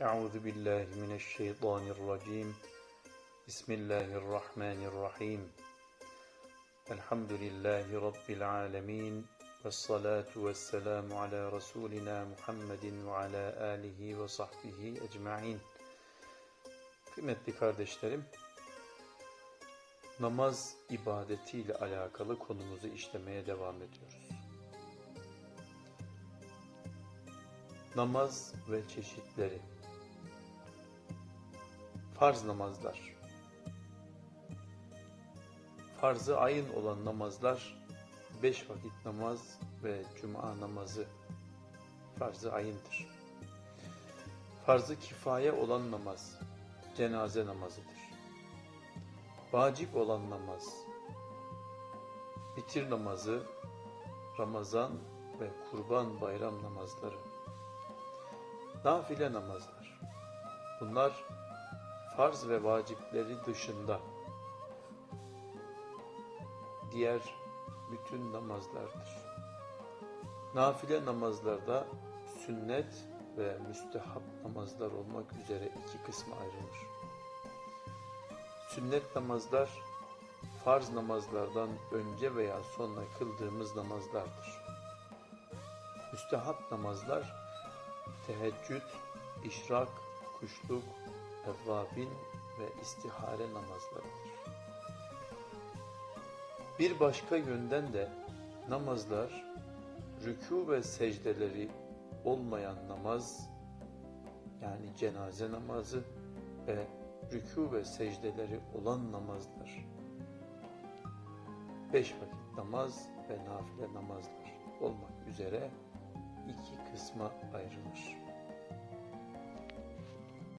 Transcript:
Euzu billahi mineşşeytanirracim. Bismillahirrahmanirrahim. Elhamdülillahi rabbil alamin. Ves salatu vesselamu ala rasulina Muhammedin ve ala alihi ve sahbihi ecmaîn. Kıymetli kardeşlerim, namaz ibadetiyle alakalı konumuzu işlemeye devam ediyoruz. Namaz ve çeşitleri Farz namazlar Farzı ayın olan namazlar beş vakit namaz ve cuma namazı farz-ı ayındır. Farz-ı kifaye olan namaz cenaze namazıdır. Vacip olan namaz bitir namazı, Ramazan ve kurban bayram namazları. Nafile namazlar. Bunlar farz ve vacipleri dışında diğer bütün namazlardır. Nafile namazlarda sünnet ve müstehap namazlar olmak üzere iki kısma ayrılır. Sünnet namazlar farz namazlardan önce veya sonra kıldığımız namazlardır. Müstehap namazlar teheccüd, işrak, kuşluk, evvabin ve istihare namazlarıdır. Bir başka yönden de namazlar rükû ve secdeleri olmayan namaz yani cenaze namazı ve rükû ve secdeleri olan namazlar. Beş vakit namaz ve nafile namazlar olmak üzere iki kısma ayrılır.